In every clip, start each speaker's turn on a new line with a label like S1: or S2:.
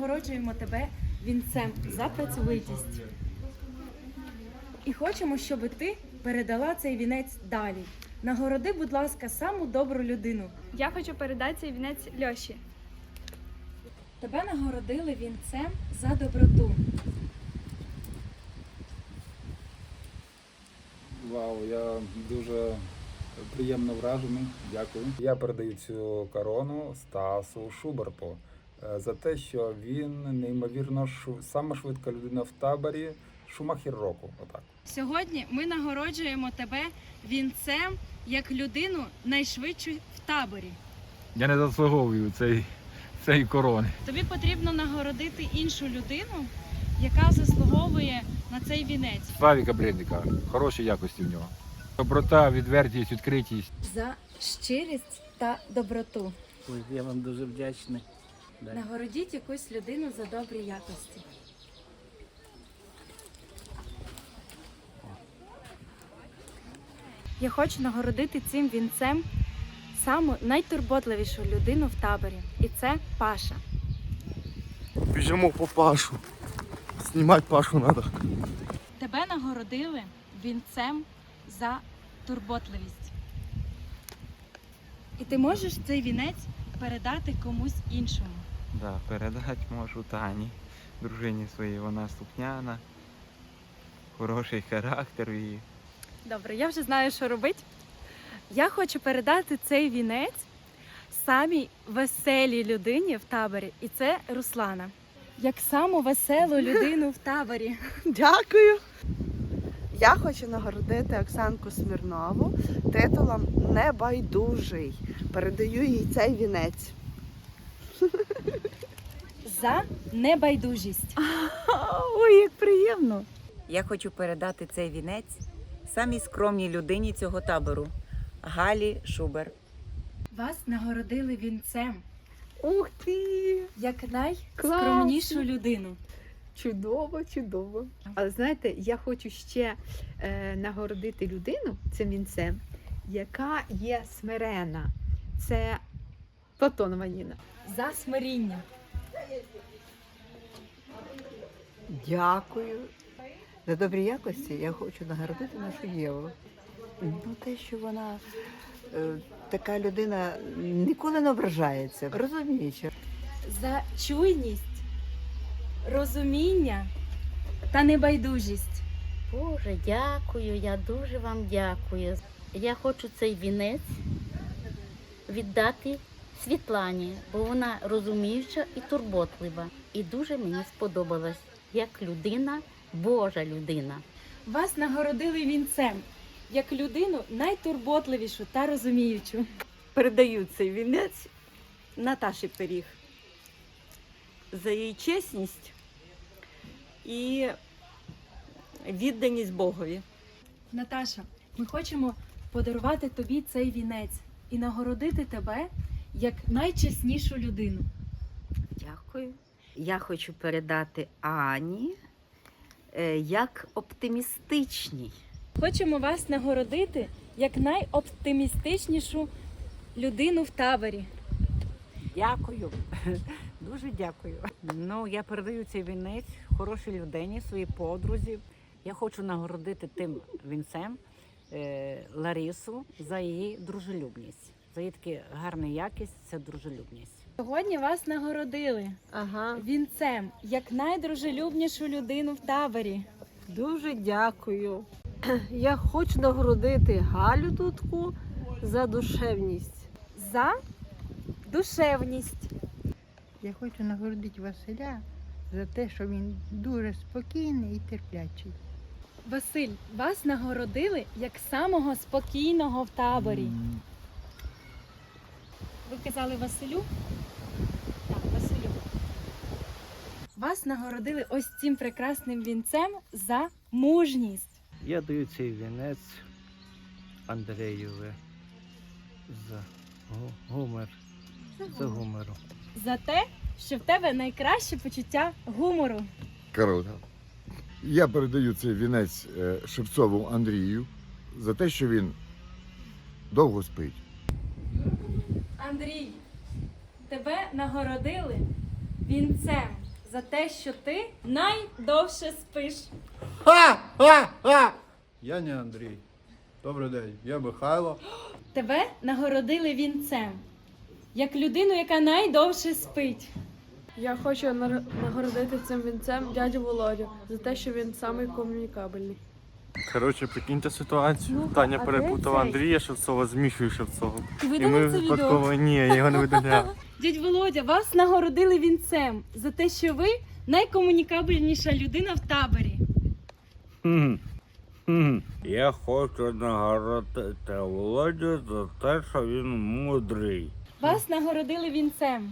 S1: нагороджуємо тебе вінцем за працьовитість. І хочемо, щоб ти передала цей вінець далі. Нагороди, будь ласка, саму добру людину.
S2: Я хочу передати цей вінець Льоші.
S1: Тебе нагородили вінцем за доброту.
S3: Вау, я дуже приємно вражений. Дякую. Я передаю цю корону Стасу Шуберту за те, що він неймовірно шу... сама швидка людина в таборі Шумахер року. Отак.
S1: Сьогодні ми нагороджуємо тебе вінцем як людину найшвидшу в таборі.
S4: Я не заслуговую цей, цієї корони.
S1: Тобі потрібно нагородити іншу людину, яка заслуговує на цей вінець.
S4: Славіка Брендика, хороші якості в нього. Доброта, відвертість, відкритість.
S1: За щирість та доброту.
S5: Ой, я вам дуже вдячний.
S1: Нагородіть якусь людину за добрі якості. Я хочу нагородити цим вінцем саму найтурботливішу людину в таборі. І це Паша.
S6: Біжимо по Пашу. Знімати Пашу треба.
S1: Тебе нагородили вінцем за турботливість. І ти можеш цей вінець передати комусь іншому.
S7: Да, передати можу Тані, дружині своїй, вона слухняна, хороший характер і
S1: Добре, я вже знаю, що робити. Я хочу передати цей вінець самій веселій людині в таборі, і це Руслана. Як саму веселу людину в таборі.
S8: Дякую. Я хочу нагородити Оксанку Смірнову титулом Небайдужий. Передаю їй цей вінець.
S1: За небайдужість.
S8: Ой, як приємно!
S9: Я хочу передати цей вінець самій скромній людині цього табору Галі Шубер.
S1: Вас нагородили вінцем
S8: Ух ти!
S1: як найскромнішу людину.
S10: Чудово, чудово. Але знаєте, я хочу ще е, нагородити людину цим вінцем, яка є смирена. Це Платонова Ніна.
S1: За смиріння.
S8: Дякую. За добрі якості я хочу нагородити нашу Єву. Ну, те, що вона е, така людина ніколи не ображається, розуміючи.
S1: За чуйність, розуміння та небайдужість.
S11: Боже, дякую, я дуже вам дякую. Я хочу цей вінець віддати Світлані, бо вона розуміюча і турботлива. І дуже мені сподобалась як людина, Божа людина.
S1: Вас нагородили вінцем як людину найтурботливішу та розуміючу.
S12: передаю цей вінець Наташі Пиріг за її чесність і відданість Богові.
S1: Наташа, ми хочемо подарувати тобі цей вінець і нагородити тебе як найчеснішу людину.
S9: Дякую. Я хочу передати Ані е, як оптимістичній.
S1: Хочемо вас нагородити як найоптимістичнішу людину в таборі.
S5: Дякую. Дуже дякую. Ну, я передаю цей вінець хорошій людині, своїй подрузі. Я хочу нагородити тим вінцем е, Ларису за її дружелюбність. За гарна якість це дружелюбність.
S1: Сьогодні вас нагородили
S10: Ага.
S1: вінцем як найдружелюбнішу людину в таборі.
S10: Дуже дякую. Я хочу нагородити Галю Дудку за душевність.
S1: За душевність.
S13: Я хочу нагородити Василя за те, що він дуже спокійний і терплячий.
S1: Василь, вас нагородили як самого спокійного в таборі. Ви казали Василю? Так, Василю. Вас нагородили ось цим прекрасним вінцем за мужність.
S5: Я даю цей вінець Андрієве за гумор, за гумору.
S1: За те, що в тебе найкраще почуття гумору.
S6: Круто. Я передаю цей вінець е, Шевцову Андрію за те, що він довго спить.
S1: Андрій, тебе нагородили вінцем за те, що ти найдовше спиш.
S14: Ха-ха-ха! Я не Андрій. Добрий день, я Михайло.
S1: Тебе нагородили вінцем, як людину, яка найдовше спить.
S2: Я хочу нагородити цим вінцем дядю Володю за те, що він самий комунікабельний.
S14: Коротше, прикиньте ситуацію.
S1: Ну,
S14: Таня
S1: а де
S14: перепутала
S1: цей?
S14: Андрія Шевцова з Мішою Шевцовим.
S1: Ти
S14: І ми
S1: це відео?
S14: випадково ні, я його не видаляв.
S1: Дядь Володя, вас нагородили вінцем за те, що ви найкомунікабельніша людина в таборі.
S4: Я хочу нагородити Володю за те, що він мудрий.
S1: Вас нагородили вінцем,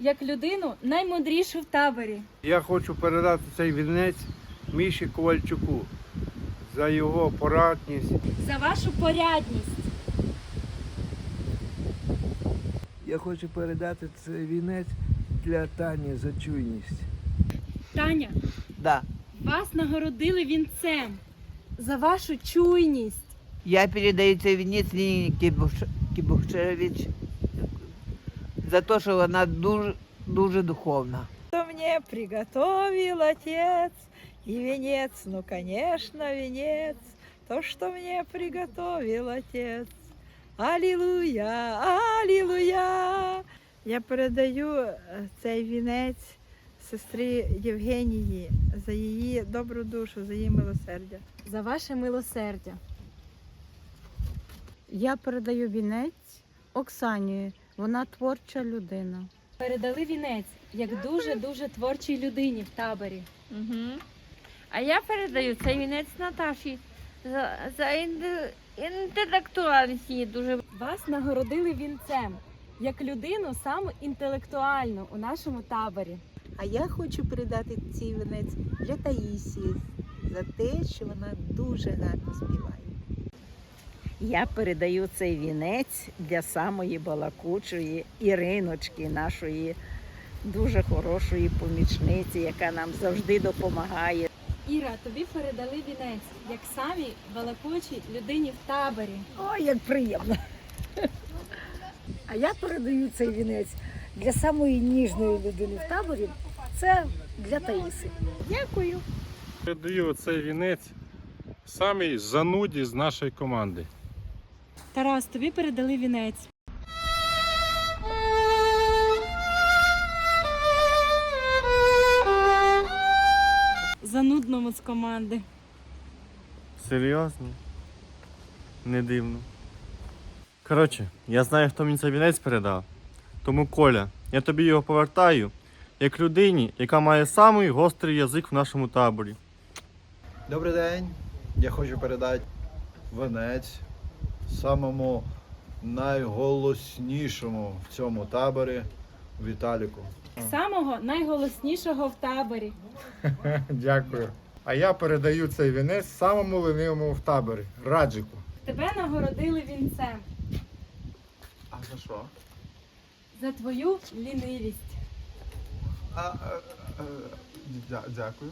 S1: як людину наймудрішу в таборі.
S14: Я хочу передати цей вінець Міші Ковальчуку за його порадність.
S1: За вашу порядність.
S15: Я хочу передати цей вінець для Тані за чуйність.
S1: Таня,
S8: Да.
S1: вас нагородили вінцем за вашу чуйність.
S8: Я передаю цей вінець Ліні Кібухчевич за те, що вона дуже, дуже духовна.
S12: Что мне приготовил отец, и венец, ну, конечно, венец, то, что мне приготовил отец. Аллилуйя, аллилуйя.
S2: Я передаю е, цей вінець сестрі Євгенії за її добру душу, за її милосердя.
S1: За ваше милосердя.
S13: Я передаю вінець Оксані. Вона творча людина.
S1: Передали вінець як дуже-дуже творчій людині в таборі.
S12: Угу. А я передаю цей вінець Наташі за, за інтелектуальність її дуже.
S1: Вас нагородили вінцем як людину саму інтелектуальну у нашому таборі.
S8: А я хочу передати цей вінець для Таїсії за те, що вона дуже гарно співає.
S5: Я передаю цей вінець для самої балакучої Іриночки, нашої дуже хорошої помічниці, яка нам завжди допомагає.
S1: Іра, тобі передали вінець як самій балакучій людині в таборі.
S12: Ой, як приємно. А я передаю цей вінець для самої ніжної людини в таборі. Це для Таїси. Дякую.
S14: Передаю цей вінець самій зануді з нашої команди.
S1: Тарас, тобі передали вінець. Занудному з команди.
S14: Серйозно? Не дивно. Коротше, я знаю, хто мені цей вінець передав. Тому Коля, я тобі його повертаю як людині, яка має самий гострий язик в нашому таборі.
S15: Добрий день. Я хочу передати венець самому найголоснішому в цьому таборі Віталіку.
S1: Самого найголоснішого в таборі.
S6: Дякую. А я передаю цей вінець самому ленивому в таборі Раджику.
S1: Тебе нагородили вінцем
S15: А за що?
S1: за твою лінивість.
S15: А, а, а, дя- дякую.